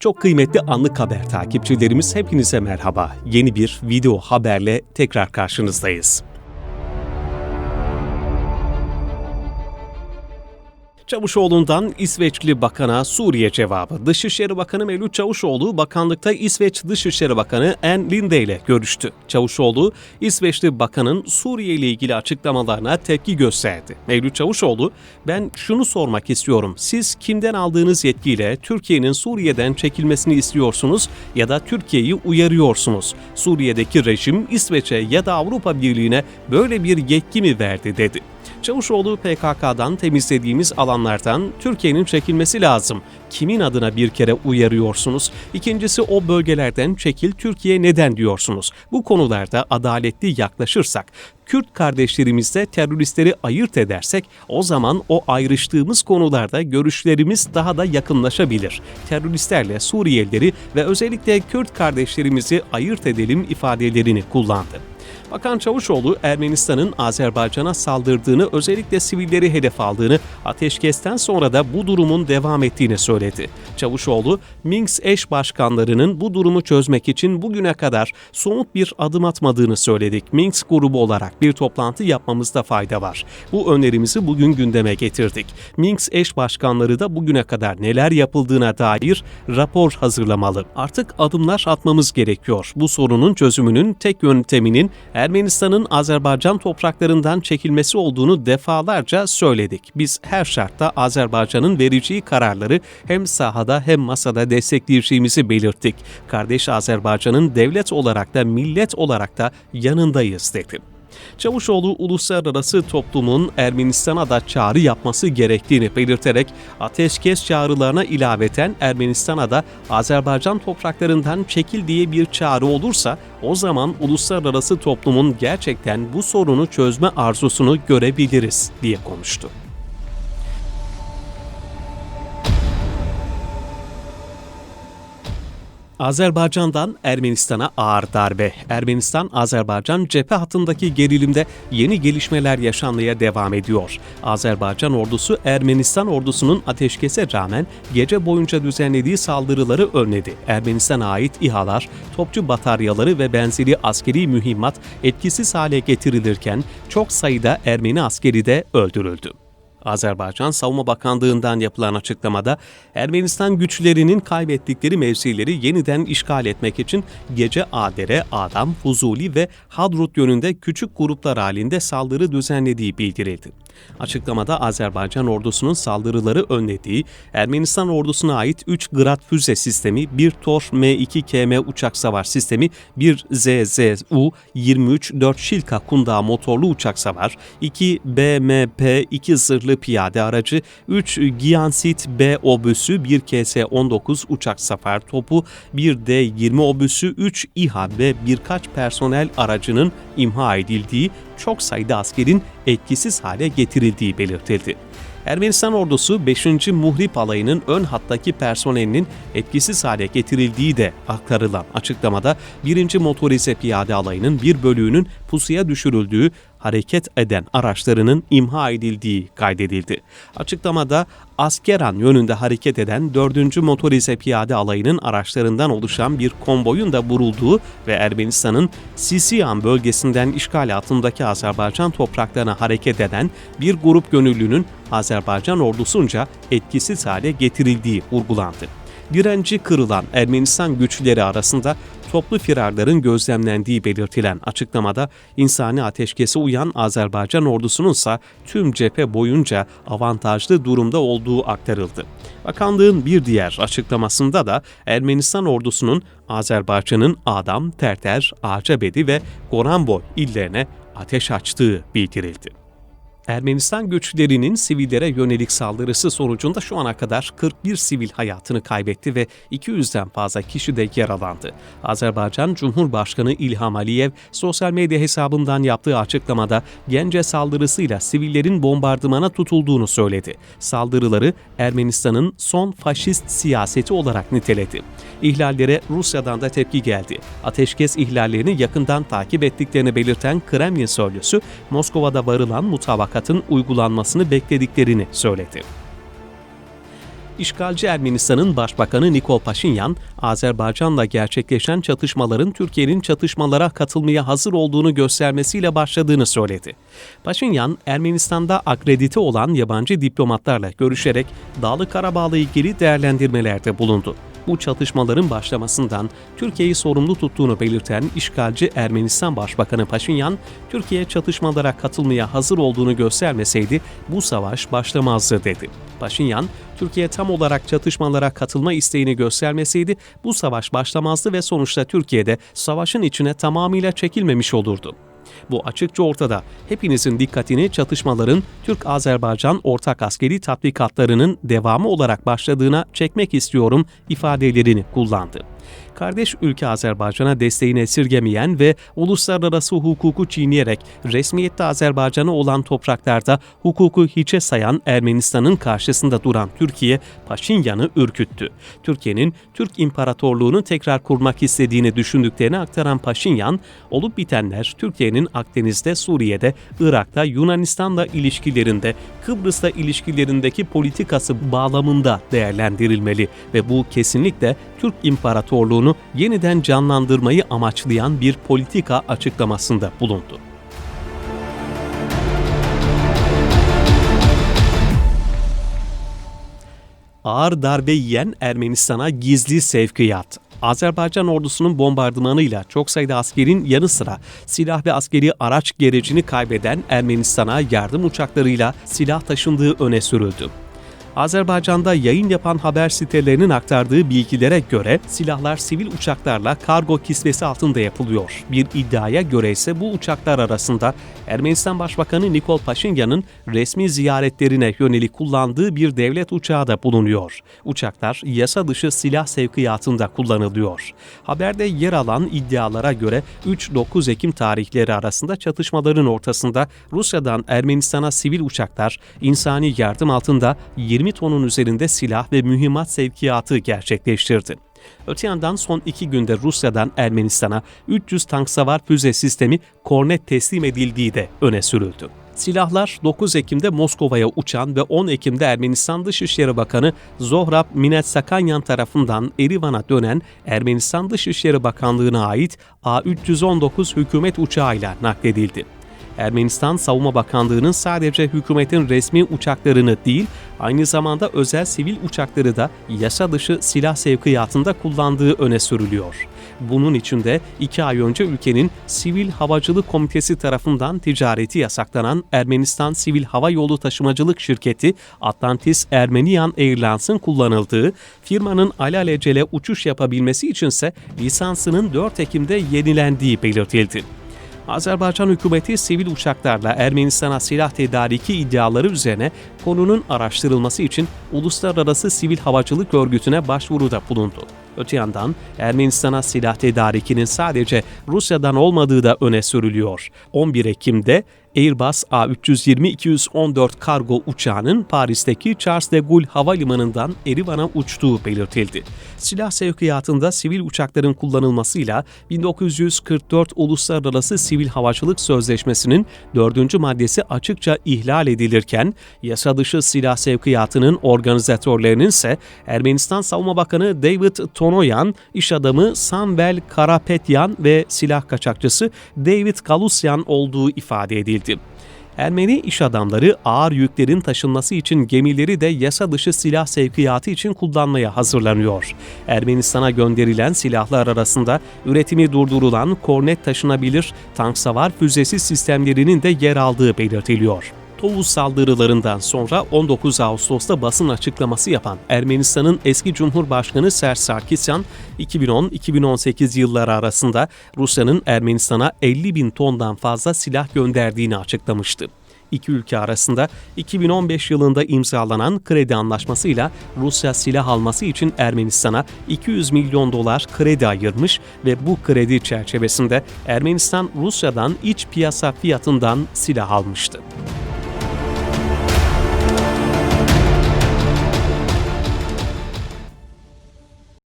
Çok kıymetli anlık haber takipçilerimiz hepinize merhaba. Yeni bir video haberle tekrar karşınızdayız. Çavuşoğlu'ndan İsveçli Bakan'a Suriye cevabı. Dışişleri Bakanı Mevlüt Çavuşoğlu, bakanlıkta İsveç Dışişleri Bakanı En Linde ile görüştü. Çavuşoğlu, İsveçli Bakan'ın Suriye ile ilgili açıklamalarına tepki gösterdi. Mevlüt Çavuşoğlu, ben şunu sormak istiyorum. Siz kimden aldığınız yetkiyle Türkiye'nin Suriye'den çekilmesini istiyorsunuz ya da Türkiye'yi uyarıyorsunuz? Suriye'deki rejim İsveç'e ya da Avrupa Birliği'ne böyle bir yetki mi verdi dedi. Çavuşoğlu PKK'dan temizlediğimiz alanlardan Türkiye'nin çekilmesi lazım. Kimin adına bir kere uyarıyorsunuz? İkincisi o bölgelerden çekil Türkiye neden diyorsunuz? Bu konularda adaletli yaklaşırsak, Kürt kardeşlerimizle teröristleri ayırt edersek o zaman o ayrıştığımız konularda görüşlerimiz daha da yakınlaşabilir. Teröristlerle Suriyelileri ve özellikle Kürt kardeşlerimizi ayırt edelim ifadelerini kullandı. Bakan Çavuşoğlu Ermenistan'ın Azerbaycan'a saldırdığını, özellikle sivilleri hedef aldığını, ateşkesten sonra da bu durumun devam ettiğini söyledi. Çavuşoğlu, Minsk eş başkanlarının bu durumu çözmek için bugüne kadar somut bir adım atmadığını söyledik. Minsk grubu olarak bir toplantı yapmamızda fayda var. Bu önerimizi bugün gündeme getirdik. Minsk eş başkanları da bugüne kadar neler yapıldığına dair rapor hazırlamalı. Artık adımlar atmamız gerekiyor. Bu sorunun çözümünün tek yönteminin Ermenistan'ın Azerbaycan topraklarından çekilmesi olduğunu defalarca söyledik. Biz her şartta Azerbaycan'ın vereceği kararları hem sahada hem masada destekleyeceğimizi belirttik. Kardeş Azerbaycan'ın devlet olarak da millet olarak da yanındayız dedi. Çavuşoğlu uluslararası toplumun Ermenistan'a da çağrı yapması gerektiğini belirterek ateşkes çağrılarına ilaveten Ermenistan'a da Azerbaycan topraklarından çekil diye bir çağrı olursa o zaman uluslararası toplumun gerçekten bu sorunu çözme arzusunu görebiliriz diye konuştu. Azerbaycan'dan Ermenistan'a ağır darbe. Ermenistan-Azerbaycan cephe hattındaki gerilimde yeni gelişmeler yaşanmaya devam ediyor. Azerbaycan ordusu Ermenistan ordusunun ateşkese rağmen gece boyunca düzenlediği saldırıları önledi. Ermenistan'a ait İHA'lar, topçu bataryaları ve benzeri askeri mühimmat etkisiz hale getirilirken çok sayıda Ermeni askeri de öldürüldü. Azerbaycan Savunma Bakanlığı'ndan yapılan açıklamada Ermenistan güçlerinin kaybettikleri mevzileri yeniden işgal etmek için gece Adere, Adam, Fuzuli ve Hadrut yönünde küçük gruplar halinde saldırı düzenlediği bildirildi. Açıklamada Azerbaycan ordusunun saldırıları önlediği, Ermenistan ordusuna ait 3 Grad füze sistemi, 1 Tor M2KM uçak savar sistemi, 1 ZZU-23 4 Şilka Kunda motorlu uçak savar, 2 BMP 2 zırhlı piyade aracı, 3 Giansit B obüsü, 1 KS-19 uçak savar topu, 1 D-20 obüsü, 3 İHA ve birkaç personel aracının imha edildiği çok sayıda askerin etkisiz hale getirildiği belirtildi. Ermenistan ordusu 5. Muhrip alayının ön hattaki personelinin etkisiz hale getirildiği de aktarılan açıklamada 1. Motorize Piyade alayının bir bölüğünün pusuya düşürüldüğü hareket eden araçlarının imha edildiği kaydedildi. Açıklamada Askeran yönünde hareket eden 4. Motorize Piyade Alayı'nın araçlarından oluşan bir konvoyun da vurulduğu ve Ermenistan'ın Sisiyan bölgesinden işgal altındaki Azerbaycan topraklarına hareket eden bir grup gönüllünün Azerbaycan ordusunca etkisiz hale getirildiği vurgulandı direnci kırılan Ermenistan güçleri arasında toplu firarların gözlemlendiği belirtilen açıklamada insani ateşkese uyan Azerbaycan ordusunun ise tüm cephe boyunca avantajlı durumda olduğu aktarıldı. Bakanlığın bir diğer açıklamasında da Ermenistan ordusunun Azerbaycan'ın Adam, Terter, Acabedi ve Goranboy illerine ateş açtığı bildirildi. Ermenistan güçlerinin sivillere yönelik saldırısı sonucunda şu ana kadar 41 sivil hayatını kaybetti ve 200'den fazla kişi de yaralandı. Azerbaycan Cumhurbaşkanı İlham Aliyev sosyal medya hesabından yaptığı açıklamada Gence saldırısıyla sivillerin bombardımana tutulduğunu söyledi. Saldırıları Ermenistan'ın son faşist siyaseti olarak niteledi. İhlallere Rusya'dan da tepki geldi. Ateşkes ihlallerini yakından takip ettiklerini belirten Kremlin sözcüsü Moskova'da varılan mutabakatın uygulanmasını beklediklerini söyledi. İşgalci Ermenistan'ın Başbakanı Nikol Paşinyan, Azerbaycan'la gerçekleşen çatışmaların Türkiye'nin çatışmalara katılmaya hazır olduğunu göstermesiyle başladığını söyledi. Paşinyan, Ermenistan'da akredite olan yabancı diplomatlarla görüşerek Dağlı Karabağ'la ilgili değerlendirmelerde bulundu bu çatışmaların başlamasından Türkiye'yi sorumlu tuttuğunu belirten işgalci Ermenistan Başbakanı Paşinyan, Türkiye çatışmalara katılmaya hazır olduğunu göstermeseydi bu savaş başlamazdı dedi. Paşinyan, Türkiye tam olarak çatışmalara katılma isteğini göstermeseydi bu savaş başlamazdı ve sonuçta Türkiye'de savaşın içine tamamıyla çekilmemiş olurdu. Bu açıkça ortada. Hepinizin dikkatini çatışmaların Türk-Azerbaycan ortak askeri tatbikatlarının devamı olarak başladığına çekmek istiyorum ifadelerini kullandı kardeş ülke Azerbaycan'a desteğini esirgemeyen ve uluslararası hukuku çiğneyerek resmiyette Azerbaycan'a olan topraklarda hukuku hiçe sayan Ermenistan'ın karşısında duran Türkiye, Paşinyan'ı ürküttü. Türkiye'nin Türk İmparatorluğunu tekrar kurmak istediğini düşündüklerini aktaran Paşinyan, olup bitenler Türkiye'nin Akdeniz'de, Suriye'de, Irak'ta, Yunanistan'la ilişkilerinde, Kıbrıs'ta ilişkilerindeki politikası bağlamında değerlendirilmeli ve bu kesinlikle Türk İmparatorluğunu yeniden canlandırmayı amaçlayan bir politika açıklamasında bulundu. Ağır darbe yiyen Ermenistan'a gizli sevkiyat. Azerbaycan ordusunun bombardımanıyla çok sayıda askerin yanı sıra silah ve askeri araç gerecini kaybeden Ermenistan'a yardım uçaklarıyla silah taşındığı öne sürüldü. Azerbaycan'da yayın yapan haber sitelerinin aktardığı bilgilere göre silahlar sivil uçaklarla kargo kisvesi altında yapılıyor. Bir iddiaya göre ise bu uçaklar arasında Ermenistan Başbakanı Nikol Paşinyan'ın resmi ziyaretlerine yönelik kullandığı bir devlet uçağı da bulunuyor. Uçaklar yasa dışı silah sevkiyatında kullanılıyor. Haberde yer alan iddialara göre 3-9 Ekim tarihleri arasında çatışmaların ortasında Rusya'dan Ermenistan'a sivil uçaklar insani yardım altında 20 20 tonun üzerinde silah ve mühimmat sevkiyatı gerçekleştirdi. Öte yandan son iki günde Rusya'dan Ermenistan'a 300 tank savar füze sistemi Kornet teslim edildiği de öne sürüldü. Silahlar 9 Ekim'de Moskova'ya uçan ve 10 Ekim'de Ermenistan Dışişleri Bakanı Zohrab Minetsakanyan tarafından Erivan'a dönen Ermenistan Dışişleri Bakanlığı'na ait A319 hükümet uçağıyla nakledildi. Ermenistan Savunma Bakanlığı'nın sadece hükümetin resmi uçaklarını değil, aynı zamanda özel sivil uçakları da yasa dışı silah sevkiyatında kullandığı öne sürülüyor. Bunun için de iki ay önce ülkenin Sivil Havacılık Komitesi tarafından ticareti yasaklanan Ermenistan Sivil Hava Yolu Taşımacılık Şirketi Atlantis Ermenian Airlines'ın kullanıldığı, firmanın alelacele uçuş yapabilmesi içinse lisansının 4 Ekim'de yenilendiği belirtildi. Azerbaycan hükümeti sivil uçaklarla Ermenistan'a silah tedariki iddiaları üzerine konunun araştırılması için Uluslararası Sivil Havacılık Örgütü'ne başvuruda bulundu. Öte yandan Ermenistan'a silah tedarikinin sadece Rusya'dan olmadığı da öne sürülüyor. 11 Ekim'de Airbus A320-214 kargo uçağının Paris'teki Charles de Gaulle Havalimanı'ndan Erivan'a uçtuğu belirtildi. Silah sevkiyatında sivil uçakların kullanılmasıyla 1944 Uluslararası Sivil Havacılık Sözleşmesi'nin 4. maddesi açıkça ihlal edilirken, yasa dışı silah sevkiyatının organizatörlerinin ise Ermenistan Savunma Bakanı David Tonoyan, iş adamı Samvel Karapetyan ve silah kaçakçısı David Galusyan olduğu ifade edildi edildi. Ermeni iş adamları ağır yüklerin taşınması için gemileri de yasa dışı silah sevkiyatı için kullanmaya hazırlanıyor. Ermenistan'a gönderilen silahlar arasında üretimi durdurulan kornet taşınabilir tank savar füzesi sistemlerinin de yer aldığı belirtiliyor. Tovuz saldırılarından sonra 19 Ağustos'ta basın açıklaması yapan Ermenistan'ın eski Cumhurbaşkanı Serj Sarkisyan, 2010-2018 yılları arasında Rusya'nın Ermenistan'a 50 bin tondan fazla silah gönderdiğini açıklamıştı İki ülke arasında 2015 yılında imzalanan kredi anlaşmasıyla Rusya silah alması için Ermenistan'a 200 milyon dolar kredi ayırmış ve bu kredi çerçevesinde Ermenistan Rusya'dan iç piyasa fiyatından silah almıştı.